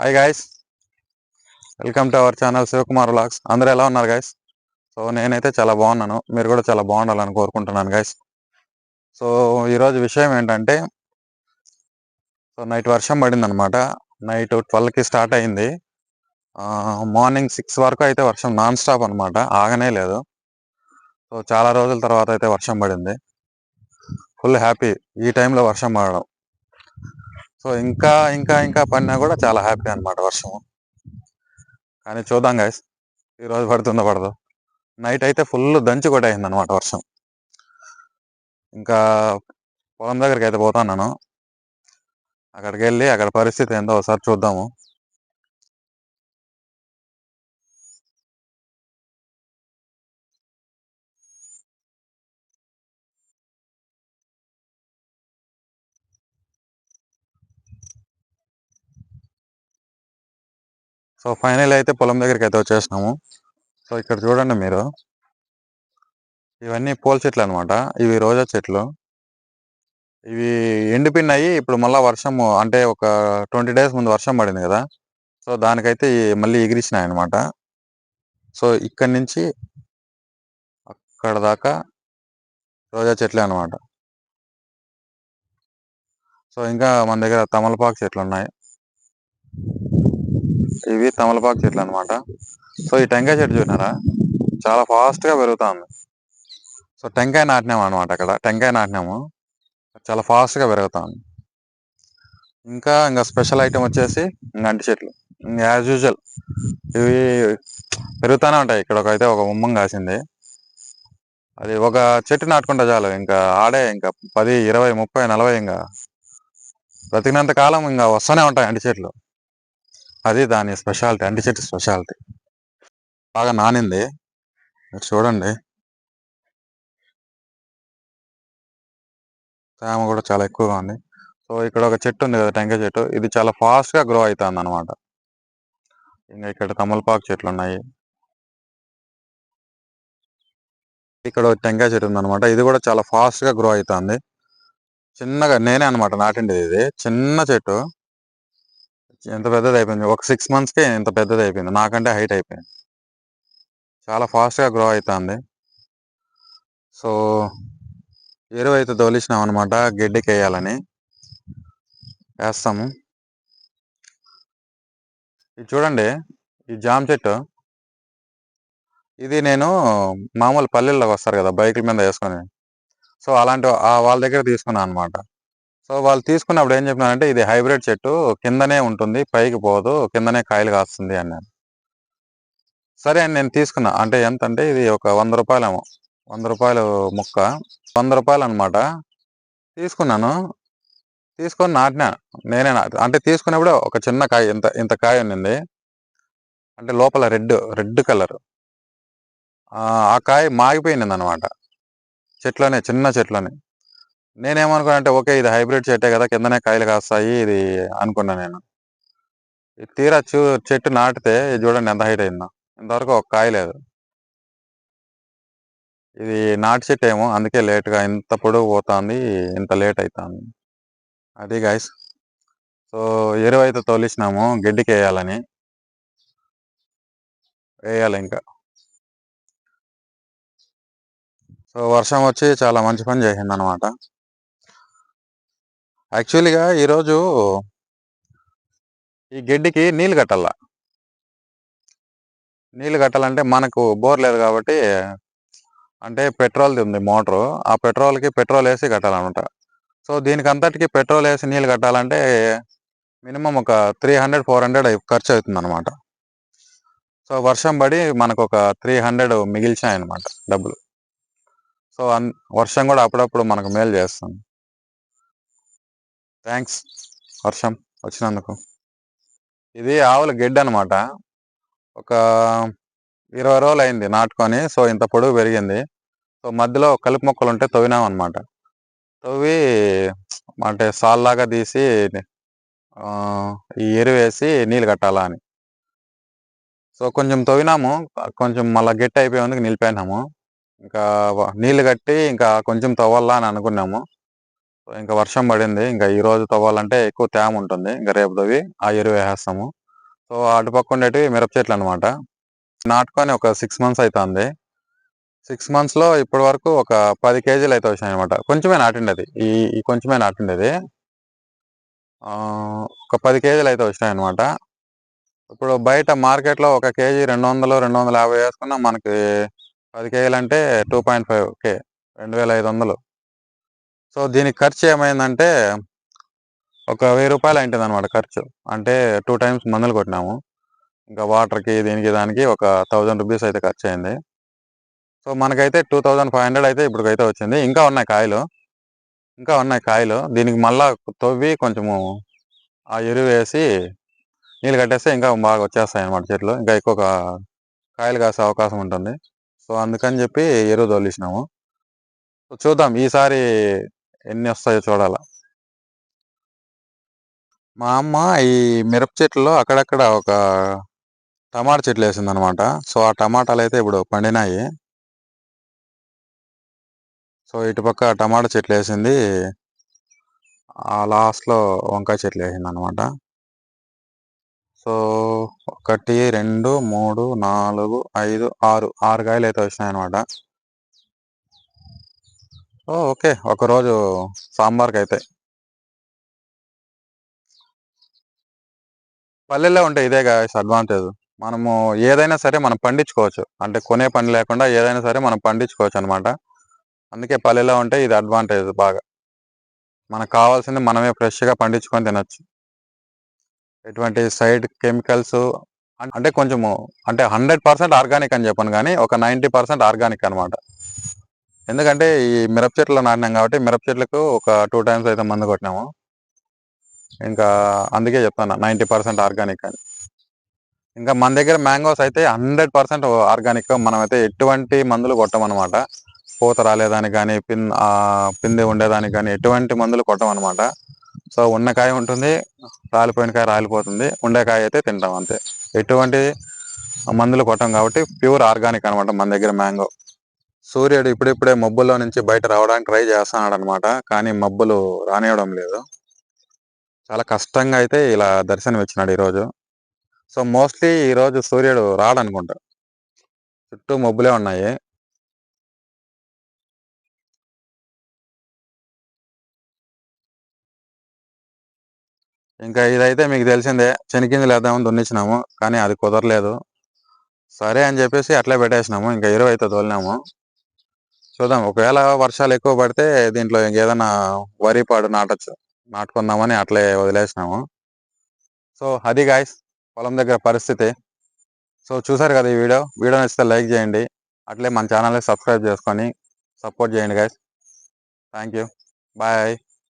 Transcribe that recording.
Hi guys welcome to our channel Shivakumar vlogs అందరూ ఎలా ఉన్నారు గాయస్ సో నేనైతే చాలా బాగున్నాను. మీరు కూడా చాలా బాగుండాలని కోరుకుంటున్నాను గాయస్ సో ఈరోజు విషయం ఏంటంటే సో నైట్ వర్షం పడింది అనమాట నైట్ ట్వెల్వ్కి స్టార్ట్ అయింది. మార్నింగ్ సిక్స్ వరకు అయితే వర్షం నాన్ స్టాప్ అనమాట ఆగనే లేదు. సో చాలా రోజుల తర్వాత అయితే వర్షం పడింది. ఫుల్ హ్యాపీ ఈ టైంలో వర్షం పడడం. సో ఇంకా ఇంకా ఇంకా పడినా కూడా చాలా హ్యాపీ అన్నమాట వర్షం కానీ చూద్దాం గాయస్ ఈరోజు పడుతుందో పడదు. నైట్ అయితే ఫుల్ దంచి కొట్టేసింది అనమాట వర్షం. ఇంకా పొలం దగ్గరికి అయితే పోతాను అక్కడికి వెళ్ళి అక్కడ పరిస్థితి ఏందో ఒకసారి చూద్దాము. సో ఫైనల్ అయితే పొలం దగ్గరికి అయితే వచ్చేసినాము. సో ఇక్కడ చూడండి మీరు. ఇవన్నీ పూల చెట్లు అనమాట ఇవి రోజా చెట్లు. ఇవి ఎండిపోయినాయి. ఇప్పుడు మళ్ళీ వర్షము అంటే ఒక ట్వంటీ డేస్ ముందు వర్షం పడింది కదా. సో దానికైతే మళ్ళీ ఎగిరిచినాయి అనమాట సో ఇక్కడి నుంచి అక్కడ దాకా రోజా చెట్లే అనమాట సో ఇంకా మన దగ్గర తమలపాకు చెట్లు ఉన్నాయి. ఇవి తమలపాకు చెట్లు అనమాట సో ఈ టెంకాయ చెట్టు చూసినారా? చాలా ఫాస్ట్గా పెరుగుతుంది. సో టెంకాయ నాటినాము అనమాట అక్కడ. టెంకాయ నాటినాము. చాలా ఫాస్ట్గా పెరుగుతుంది. ఇంకా ఇంకా స్పెషల్ ఐటమ్ వచ్చేసి గంటి అంటి చెట్లు. As usual. ఇవి పెరుగుతూనే ఉంటాయి. ఇక్కడ ఒక అయితే ఒక ఉమ్మం కాసింది. అది ఒక చెట్టు నాటుకుంటే చాలు. ఇంకా ఆడే ఇంకా పది ఇరవై ముప్పై నలభై ఇంకా బ్రతికినంత కాలం ఇంకా వస్తూనే ఉంటాయి అంటి చెట్లు. అది దాని స్పెషాలిటీ అంటి చెట్టు స్పెషాలిటీ. బాగా నానింది. మీరు చూడండి. తేమ కూడా చాలా ఎక్కువగా ఉంది. సో ఇక్కడ ఒక చెట్టు ఉంది కదా టెంకాయ చెట్టు. ఇది చాలా ఫాస్ట్గా గ్రో అవుతుంది అనమాట ఇంకా ఇక్కడ తమలపాకు చెట్లు ఉన్నాయి. ఇక్కడ ఒక టెంకాయ చెట్టు ఉందనమాట ఇది కూడా చాలా ఫాస్ట్గా గ్రో అవుతుంది. చిన్నగా నేనే అనమాట నాటిండేది ఇది. చిన్న చెట్టు. ఎంత పెద్దది అయిపోయింది ఒక సిక్స్ మంత్స్కే ఇంత పెద్దది అయిపోయింది నాకంటే హైట్ అయిపోయింది. చాలా ఫాస్ట్గా గ్రో అవుతుంది సో ఎరువు అయితే తోలిసినాం అనమాట గడ్డికి వేయాలని వేస్తాము. ఇది చూడండి ఈ జామ చెట్టు. ఇది నేను మామూలు పల్లెల్లోకి వస్తారు కదా బైకుల మీద వేసుకొని. సో అలాంటి ఆ వాళ్ళ దగ్గర తీసుకున్నాను అనమాట సో వాళ్ళు తీసుకున్నప్పుడు ఏం చెప్పినారంటే ఇది హైబ్రిడ్ చెట్టు కిందనే ఉంటుంది పైకి పోదు కిందనే కాయలు కాస్తుంది అన్నారు. సరే అని నేను తీసుకున్నా. అంటే ఎంత అంటే ఇది ఒక వంద రూపాయలేమో. వంద రూపాయలు ముక్క. వంద రూపాయలు అనమాట తీసుకున్నాను. తీసుకొని నాటినా. నేనే నాటి అంటే తీసుకున్నప్పుడు ఒక చిన్న కాయ ఇంత ఇంత కాయ ఉన్నింది. అంటే లోపల రెడ్ రెడ్ కలర్. ఆ కాయ మాగిపోయింది అనమాట చెట్లోనే చిన్న చెట్లోనే. నేనేమనుకున్నా అంటే ఓకే ఇది హైబ్రిడ్ చెట్టే కదా కిందనే కాయలు కాస్తాయి ఇది అనుకున్నా నేను. ఇది తీరా చూ చెట్టు నాటితే ఇది చూడండి ఎంత హైట్ అయిందో. ఇంతవరకు ఒక కాయ లేదు. ఇది నాటి చెట్టు ఏమో అందుకే లేట్గా ఇంత పొడుగు పోతుంది ఇంత లేట్ అవుతుంది అది గాయస్ సో ఎరువు అయితే తోలిసినాము గడ్డికి వేయాలని. వేయాలి ఇంకా. సో వర్షం వచ్చి చాలా మంచి పని చేసింది అనమాట యాక్చువల్గా ఈరోజు ఈ గడ్డికి నీళ్ళు కట్టాల. నీళ్ళు కట్టాలంటే మనకు బోర్ లేదు కాబట్టి అంటే పెట్రోల్ది ఉంది మోటరు. ఆ పెట్రోల్కి పెట్రోల్ వేసి కట్టాలన్నమాట. సో దీనికి అంతటికి పెట్రోల్ వేసి నీళ్ళు కట్టాలంటే మినిమం ఒక త్రీ హండ్రెడ్ ఫోర్ హండ్రెడ్ ఖర్చు అవుతుంది అనమాట సో వర్షం పడి మనకు ఒక త్రీ హండ్రెడ్ మిగిల్చాయి అనమాట డబ్బులు. సో వర్షం కూడా అప్పుడప్పుడు మనకు మేలు చేస్తుంది. థ్యాంక్స్ వర్షం వచ్చినందుకు. ఇది ఆవుల గడ్డి అనమాట ఒక ఇరవై రోజులు అయింది నాటుకొని సో ఇంత పొడుగు పెరిగింది. సో మధ్యలో కలుపు మొక్కలు ఉంటే తవ్వినాం అనమాట తవ్వి అంటే సాల్లాగా తీసి ఈ ఎరువేసి నీళ్ళు కట్టాలా అని. సో కొంచెం తవ్వినాము. కొంచెం మళ్ళీ గట్టి అయిపోయేందుకు నిలిపోయినాము ఇంకా నీళ్ళు కట్టి ఇంకా కొంచెం తవ్వాలా అని అనుకున్నాము. ఇంకా వర్షం పడింది. ఇంకా ఈ రోజు తవ్వాలంటే ఎక్కువ తేమ ఉంటుంది. ఇంకా రేపు తవ్వి ఆ ఎరువు వేసేస్తాము. సో అటుపక్క ఉండేటివి మిరప చెట్లు అనమాట నాటుకొని ఒక సిక్స్ మంత్స్ అవుతుంది సిక్స్ మంత్స్లో ఇప్పటి వరకు ఒక పది కేజీలు అయితే వచ్చాయి అనమాట కొంచెమే నాటిండేది. ఈ కొంచెమే నాటిండేది. ఒక పది కేజీలు అయితే వచ్చినాయి అనమాట ఇప్పుడు బయట మార్కెట్లో ఒక కేజీ రెండు వందలు రెండు వందల యాభై వేసుకున్నా మనకి పది కేజీలు అంటే టూ పాయింట్ ఫైవ్ కే రెండు వేల ఐదు వందలు సో దీనికి ఖర్చు ఏమైందంటే ఒక వెయ్యి రూపాయలు అయింటుంది అనమాట ఖర్చు. అంటే టూ టైమ్స్ మందులు కొట్టినాము. ఇంకా వాటర్కి దీనికి దానికి ఒక థౌజండ్ రూపీస్ అయితే ఖర్చు అయింది సో మనకైతే టూ థౌజండ్ ఫైవ్ హండ్రెడ్ అయితే ఇప్పటికైతే వచ్చింది. ఇంకా ఉన్నాయి కాయలు. ఇంకా ఉన్నాయి కాయలు. దీనికి మళ్ళా తవ్వి కొంచెము ఆ ఎరువు వేసి నీళ్ళు కట్టేస్తే ఇంకా బాగా వచ్చేస్తాయి అనమాట చెట్లు. ఇంకా ఎక్కువ కాయలు కాసే అవకాశం ఉంటుంది. సో అందుకని చెప్పి ఎరువు తోలిసినాము. సో చూద్దాం. ఈసారి ఎన్ని వస్తాయో చూడాల. మా అమ్మ ఈ మిరప చెట్లలో అక్కడక్కడ ఒక టమాటా చెట్లు వేసింది అనమాట సో ఆ టమాటాలు అయితే ఇప్పుడు పండినాయి. సో ఇటుపక్క టమాటా చెట్లు వేసింది. ఆ లాస్ట్లో వంకాయ చెట్లు వేసింది అనమాట సో ఒకటి రెండు మూడు నాలుగు ఐదు ఆరు ఆరు కాయలు అయితే వచ్చినాయి అనమాట ఓకే. ఒకరోజు సాంబార్కి అయితే. పల్లెల్లో ఉంటే ఇదే గాయస్ అడ్వాంటేజ్. మనము ఏదైనా సరే మనం పండించుకోవచ్చు. అంటే కొనే పని లేకుండా ఏదైనా సరే మనం పండించుకోవచ్చు అనమాట అందుకే పల్లెలో ఉంటే ఇది అడ్వాంటేజ్ బాగా. మనకు కావాల్సింది మనమే ఫ్రెష్గా పండించుకొని తినచ్చు. ఎటువంటి సైడ్ కెమికల్స్ అంటే కొంచెము అంటే హండ్రెడ్ పర్సెంట్ ఆర్గానిక్ అని చెప్పాను కానీ ఒక నైంటీ పర్సెంట్ ఆర్గానిక్ అనమాట ఎందుకంటే ఈ మిరప చెట్లు నాటినాం కాబట్టి మిరప చెట్లకు ఒక టూ టైమ్స్ అయితే మందు కొట్టినాము. ఇంకా అందుకే చెప్తాను నైంటీ పర్సెంట్ ఆర్గానిక్ అని. ఇంకా మన దగ్గర మ్యాంగోస్ అయితే హండ్రెడ్ పర్సెంట్ ఆర్గానిక్. మనమైతే ఎటువంటి మందులు కొట్టమన్నమాట పూత రాలేదానికి కానీ పిన్ పిండి ఉండేదానికి కానీ ఎటువంటి మందులు కొట్టమన్నమాట సో ఉన్న కాయ ఉంటుంది రాలిపోయిన కాయ రాలిపోతుంది. ఉండే కాయ అయితే తింటాం అంతే. ఎటువంటి మందులు కొట్టం కాబట్టి ప్యూర్ ఆర్గానిక్ అనమాట మన దగ్గర మ్యాంగో. సూర్యుడు ఇప్పుడిప్పుడే మబ్బుల్లో నుంచి బయట రావడానికి ట్రై చేస్తున్నాడు అనమాట కానీ మబ్బులు రానివ్వడం లేదు. చాలా కష్టంగా అయితే ఇలా దర్శనం ఇచ్చినాడు ఈరోజు. సో మోస్ట్లీ ఈరోజు సూర్యుడు రాడనుకుంటా. చుట్టూ మబ్బులే ఉన్నాయి. ఇంకా ఇదైతే మీకు తెలిసిందే. చెనికిందులు వేద్దామని దున్నిచ్చినాము. కానీ అది కుదరలేదు. సరే అని చెప్పేసి అట్లే పెట్టేసినాము. ఇంకా ఇరవై అయితే తోలినాము. చూద్దాం. ఒకవేళ వర్షాలు ఎక్కువ పడితే దీంట్లో ఇంకేదైనా వరి పాడు నాటచ్చు. నాటుకుందామని అట్లే వదిలేసినాము. సో అది గాయస్ పొలం దగ్గర పరిస్థితి. సో చూసారు కదా ఈ వీడియో? వీడియో నచ్చితే లైక్ చేయండి. అట్లే మన ఛానల్ని సబ్స్క్రైబ్ చేసుకొని సపోర్ట్ చేయండి గాయస్ థ్యాంక్ యూ బాయ్